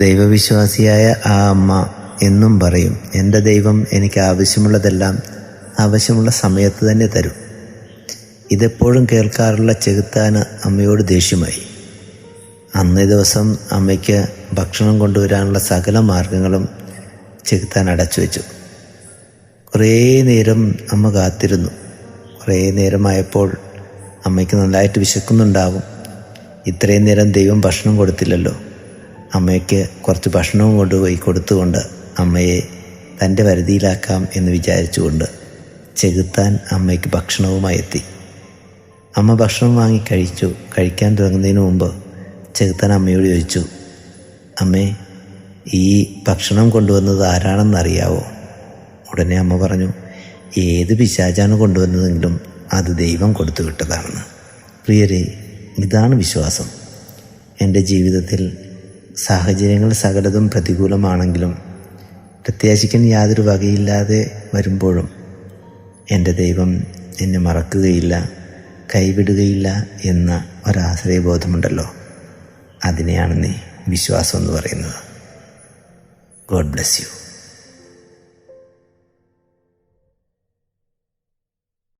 ദൈവവിശ്വാസിയായ ആ അമ്മ എന്നും പറയും എന്റെ ദൈവം എനിക്ക് ആവശ്യമുള്ളതെല്ലാം ആവശ്യമുള്ള സമയത്ത് തന്നെ തരും. ഇതെപ്പോഴും കേൾക്കാറുള്ള ചെകുത്താന് അമ്മയോട് ദേഷ്യമായി. അന്നേ ദിവസം അമ്മയ്ക്ക് ഭക്ഷണം കൊണ്ടുവരാനുള്ള സകല മാർഗങ്ങളും ചെകുത്താൻ അടച്ചു വെച്ചു. കുറേ നേരം അമ്മ കാത്തിരുന്നു. കുറേ നേരമായപ്പോൾ അമ്മയ്ക്ക് നന്നായിട്ട് വിശക്കുന്നുണ്ടാവും. ഇത്രയും നേരം ദൈവം ഭക്ഷണം കൊടുത്തില്ലല്ലോ. അമ്മയ്ക്ക് കുറച്ച് ഭക്ഷണവും കൊണ്ടുപോയി കൊടുത്തുകൊണ്ട് അമ്മയെ തന്റെ വരുതിയിലാക്കാം എന്ന് വിചാരിച്ചുകൊണ്ട് ചെകുത്താൻ അമ്മയ്ക്ക് ഭക്ഷണവുമായി എത്തി അമ്മ ഭക്ഷണം വാങ്ങി കഴിച്ചു. കഴിക്കാൻ തുടങ്ങുന്നതിന് മുമ്പ് ചെകുത്താൻ അമ്മയോട് ചോദിച്ചു അമ്മേ ഈ ഭക്ഷണം കൊണ്ടുവന്നത് ആരാണെന്നറിയാവോ? ഉടനെ അമ്മ പറഞ്ഞു ഏത് പിശാചാണ് കൊണ്ടുവന്നതെങ്കിലും അത് ദൈവം കൊടുത്തു വിട്ടതാണെന്ന് പ്രിയരെ ഇതാണ് വിശ്വാസം. എന്റെ ജീവിതത്തിൽ സാഹചര്യങ്ങൾ സകലതും പ്രതികൂലമാണെങ്കിലും പ്രത്യാശിക്കാൻ യാതൊരു വകയില്ലാതെ വരുമ്പോഴും എന്റെ ദൈവം എന്നെ മറക്കുകയില്ല കൈവിടുകയില്ല എന്ന ഒരാശ്രയബോധമുണ്ടല്ലോ. അതിനെയാണ് നീ വിശ്വാസം എന്ന് പറയുന്നത്. God bless you